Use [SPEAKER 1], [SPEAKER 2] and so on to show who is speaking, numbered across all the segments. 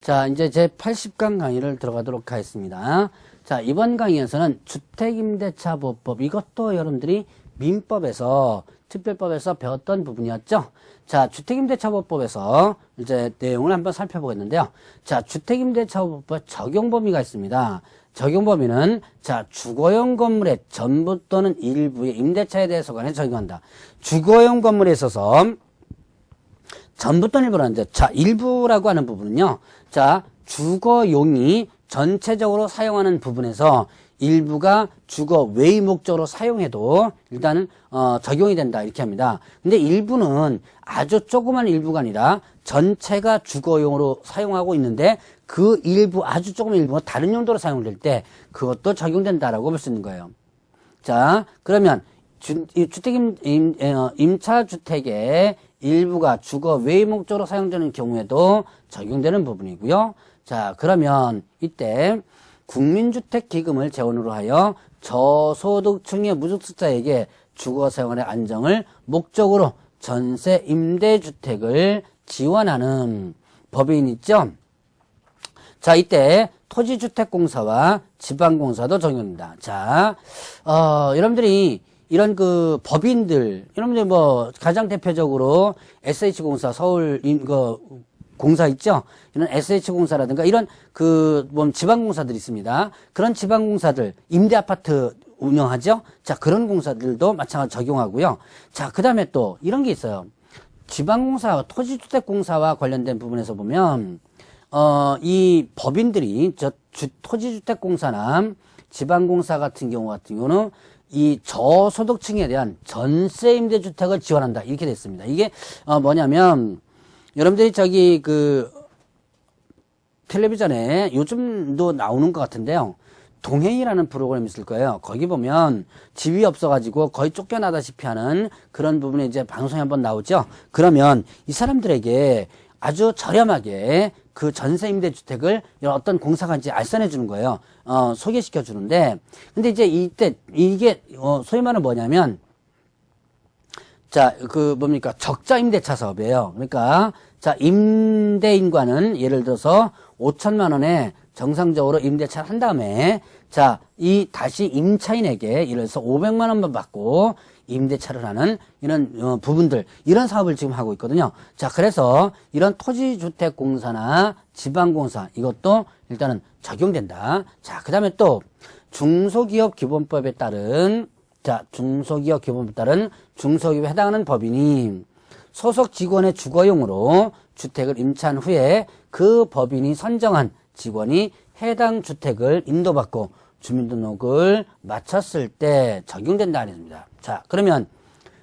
[SPEAKER 1] 자, 이제 제 80강 강의를 들어가도록 하겠습니다. 자, 이번 강의에서는 주택임대차 보호법, 이것도 여러분들이 민법에서, 특별법에서 배웠던 부분이었죠. 자, 주택임대차 보호법에서 이제 내용을 한번 살펴보겠는데요. 자, 주택임대차 보호법 적용 범위가 있습니다. 적용 범위는 자, 주거용 건물의 전부 또는 일부의 임대차에 대해서 관해 적용한다. 주거용 건물에 있어서 전부 또는 일부라는데 자 일부라고 하는 부분은요. 자 주거용이 전체적으로 사용하는 부분에서 일부가 주거 외의 목적으로 사용해도 일단은 어, 적용이 된다 이렇게 합니다. 근데 일부는 아주 조그만 일부가 아니라 전체가 주거용으로 사용하고 있는데 그 일부 아주 조그만 일부가 다른 용도로 사용될 때 그것도 적용된다라고 볼 수 있는 거예요. 자 그러면 주, 이 주택임 임, 어, 임차 주택의 일부가 주거 외의 목적으로 사용되는 경우에도 적용되는 부분이고요. 자, 그러면 이때 국민주택 기금을 재원으로 하여 저소득층의 무주택자에게 주거 생활의 안정을 목적으로 전세 임대주택을 지원하는 법인 있죠. 자, 이때 토지주택공사와 지방공사도 적용됩니다. 자, 어, 여러분들이 이런 그 법인들, 여러분들 뭐 가장 대표적으로 SH공사 서울 인, 그 공사 있죠? 이런 SH공사라든가 이런 그, 뭐 지방공사들 있습니다. 그런 지방공사들, 임대 아파트 운영하죠? 자, 그런 공사들도 마찬가지로 적용하고요. 자, 그 다음에 또 이런 게 있어요. 지방공사, 토지주택공사와 관련된 부분에서 보면, 어, 이 법인들이 저 주, 토지주택공사나 지방공사 같은 경우 같은 경우는 이 저소득층에 대한 전세 임대주택을 지원한다. 이렇게 됐습니다. 이게, 어, 뭐냐면, 여러분들이 저기 그, 텔레비전에 요즘도 나오는 것 같은데요. 동행이라는 프로그램이 있을 거예요. 거기 보면 집이 없어가지고 거의 쫓겨나다시피 하는 그런 부분에 이제 방송이 한번 나오죠. 그러면 이 사람들에게 아주 저렴하게 그 전세 임대주택을 어떤 공사가 이제 알선해 주는 거예요. 어, 소개시켜 주는데, 근데 이제 이때, 이게, 어, 소위 말하는 뭐냐면, 자, 그 뭡니까? 적자 임대차 사업이에요. 그러니까, 자, 임대인과는 예를 들어서 5천만 원에 정상적으로 임대차를 한 다음에, 자, 이 다시 임차인에게 예를 들어서 500만 원만 받고 임대차를 하는 이런 어, 부분들 이런 사업을 지금 하고 있거든요. 자 그래서 이런 토지주택공사나 지방공사 이것도 일단은 적용된다. 자 그다음에 또 중소기업 기본법에 따른 자 중소기업 기본법에 따른 중소기업에 해당하는 법인이 소속 직원의 주거용으로 주택을 임차한 후에 그 법인이 선정한 직원이 해당 주택을 인도받고 주민등록을 마쳤을 때 적용된다 아닙니다. 자, 그러면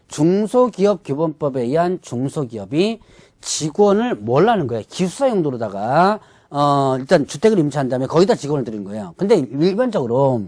[SPEAKER 1] 중소기업 기본법에 의한 중소기업이 직원을 뭘 하는 거예요? 기숙사 용도로다가 어, 일단 주택을 임차한 다음에 거기다 직원을 들인 거예요. 근데 일반적으로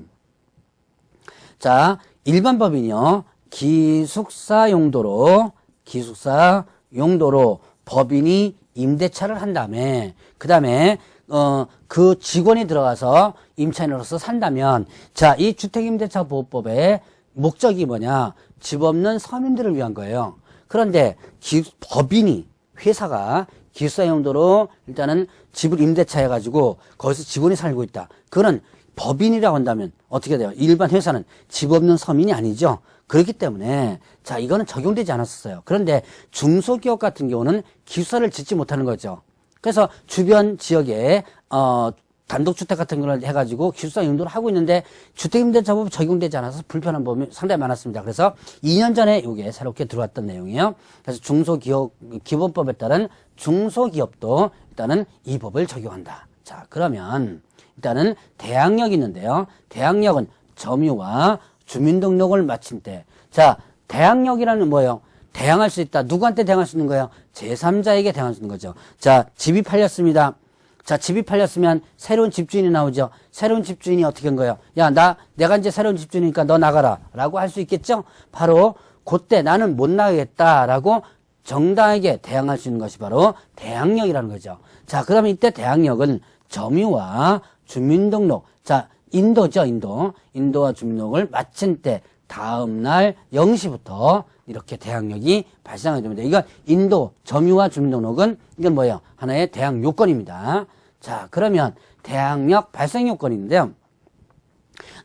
[SPEAKER 1] 자, 일반 법인이요. 기숙사 용도로 기숙사 용도로 법인이 임대차를 한 다음에 그 다음에 어, 그 직원이 들어가서 임차인으로서 산다면, 자, 이 주택임대차 보호법의 목적이 뭐냐? 집 없는 서민들을 위한 거예요. 그런데 기, 법인이, 회사가 기숙사 용도로 일단은 집을 임대차 해가지고 거기서 직원이 살고 있다. 그거는 법인이라고 한다면 어떻게 돼요? 일반 회사는 집 없는 서민이 아니죠. 그렇기 때문에 자 이거는 적용되지 않았었어요. 그런데 중소기업 같은 경우는 기숙사를 짓지 못하는 거죠. 그래서 주변 지역에 어 단독주택 같은 걸 해가지고 기숙사 용도를 하고 있는데 주택임대차법 적용되지 않아서 불편한 부분이 상당히 많았습니다. 그래서 2년 전에 이게 새롭게 들어왔던 내용이에요. 그래서 중소기업 기본법에 따른 중소기업도 일단은 이 법을 적용한다. 자 그러면 일단은 대항력이 있는데요. 대항력은 점유와 주민등록을 마친 때. 자 대항력이라는 뭐예요? 대항할 수 있다. 누구한테 대항할 수 있는 거예요? 제3자에게 대항할 수 있는 거죠. 자, 집이 팔렸습니다. 자, 집이 팔렸으면 새로운 집주인이 나오죠. 새로운 집주인이 어떻게 한 거예요? 야, 나, 내가 이제 새로운 집주인이니까 너 나가라. 라고 할 수 있겠죠? 바로, 그때 나는 못 나가겠다. 라고 정당하게 대항할 수 있는 것이 바로 대항력이라는 거죠. 자, 그러면 이때 대항력은 점유와 주민등록. 자, 인도죠, 인도. 인도와 주민등록을 마친 때 다음 날 0시부터 이렇게 대항력이 발생하게 됩니다. 이건 인도 점유와 주민등록은 이건 뭐예요? 하나의 대항 요건입니다. 자, 그러면 대항력 발생 요건인데요.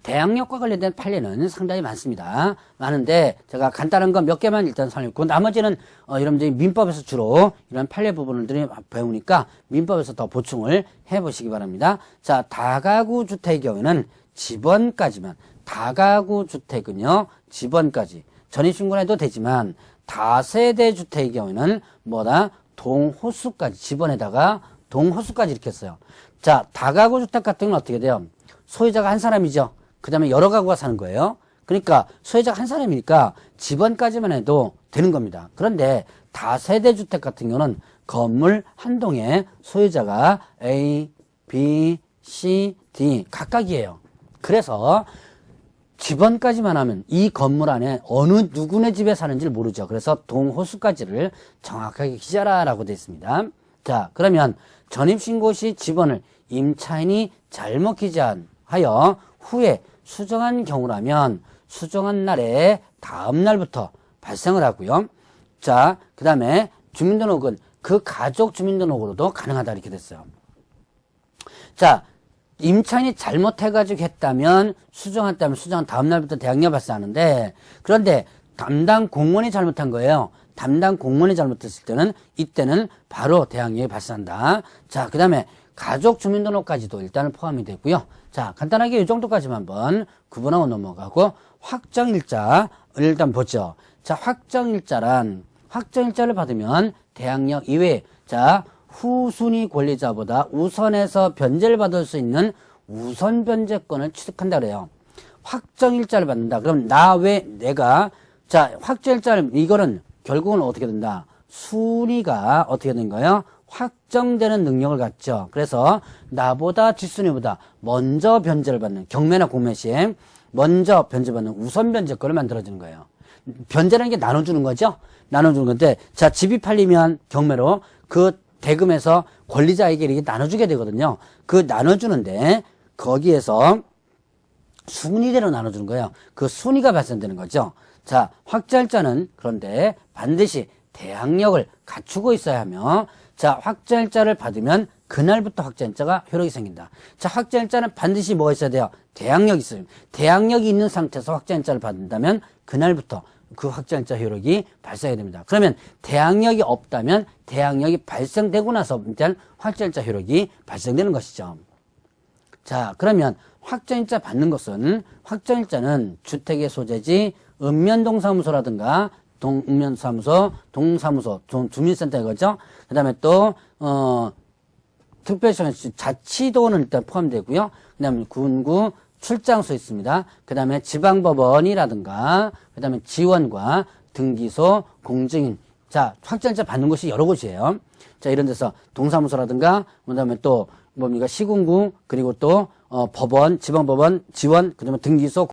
[SPEAKER 1] 대항력과 관련된 판례는 상당히 많습니다. 많은데 제가 간단한 건 몇 개만 일단 설명했고 나머지는 어, 여러분들이 민법에서 주로 이런 판례 부분들이 배우니까 민법에서 더 보충을 해보시기 바랍니다. 자 다가구 주택의 경우에는 집원까지만 다가구 주택은요 집원까지 전입신고를 해도 되지만 다세대 주택의 경우에는 뭐다 동호수까지 집원에다가 동호수까지 이렇게 했어요. 자 다가구 주택 같은 건 어떻게 돼요? 소유자가 한 사람이죠. 그 다음에 여러 가구가 사는 거예요. 그러니까 소유자가 한 사람이니까 집원까지만 해도 되는 겁니다. 그런데 다세대 주택 같은 경우는 건물 한 동에 소유자가 A, B, C, D 각각이에요. 그래서 집원까지만 하면 이 건물 안에 어느 누구네 집에 사는지를 모르죠. 그래서 동호수까지를 정확하게 기재하라고 되어 있습니다. 자, 그러면 전입신고 시 집원을 임차인이 잘못 기재하여 후에 수정한 경우라면 수정한 날에 다음 날부터 발생을 하고요. 자, 그 다음에 주민등록은 그 가족 주민등록으로도 가능하다 이렇게 됐어요. 자, 임차인이 잘못해가지고 했다면 수정했다면 수정한 다음 날부터 대항력 발생하는데 그런데 담당 공무원이 잘못한 거예요. 담당 공무원이 잘못했을 때는 이때는 바로 대항력이 발생한다. 자, 그 다음에 가족 주민등록까지도 일단은 포함이 되고요. 자, 간단하게 이 정도까지만 한번 구분하고 넘어가고 확정일자를 일단 보죠. 자, 확정일자란 확정일자를 받으면 대항력 이외에 자, 후순위 권리자보다 우선해서 변제를 받을 수 있는 우선 변제권을 취득한다 그래요. 확정일자를 받는다. 그럼 나외 내가 자, 확정일자를 이거는 결국은 어떻게 된다? 순위가 어떻게 된 거예요? 확정되는 능력을 갖죠. 그래서 나보다 뒷순위보다 먼저 변제를 받는 경매나 공매 시에 먼저 변제받는 우선 변제권을 만들어주는 거예요. 변제라는 게 나눠주는 거죠. 나눠주는 건데 자 집이 팔리면 경매로 그 대금에서 권리자에게 이렇게 나눠주게 되거든요. 그 나눠주는데 거기에서 순위대로 나눠주는 거예요. 그 순위가 발생되는 거죠. 자, 확정일자는 그런데 반드시 대항력을 갖추고 있어야 하며 자, 확정일자를 받으면 그날부터 확정일자가 효력이 생긴다. 자, 확정일자는 반드시 뭐가 있어야 돼요? 대항력이 있어요. 대항력이 있는 상태에서 확정일자를 받는다면 그날부터 그 확정일자 효력이 발생이 됩니다. 그러면 대항력이 없다면 대항력이 발생되고 나서 일단 확정일자 효력이 발생되는 것이죠. 자, 그러면 확정일자 받는 것은 확정일자는 주택의 소재지 읍면동사무소라든가 동읍면사무소, 동사무소, 동- 주민센터 이거죠. 그 다음에 또, 어, 특별시장 자치도는 일단 포함되고요. 그 다음에 군구 출장소 있습니다. 그 다음에 지방법원이라든가, 그 다음에 지원과 등기소, 공증인. 자, 확정일자 받는 곳이 여러 곳이에요. 자, 이런 데서 동사무소라든가, 그 다음에 또 뭡니까, 시군구, 그리고 또, 어, 법원, 지방법원, 지원, 그 다음에 등기소,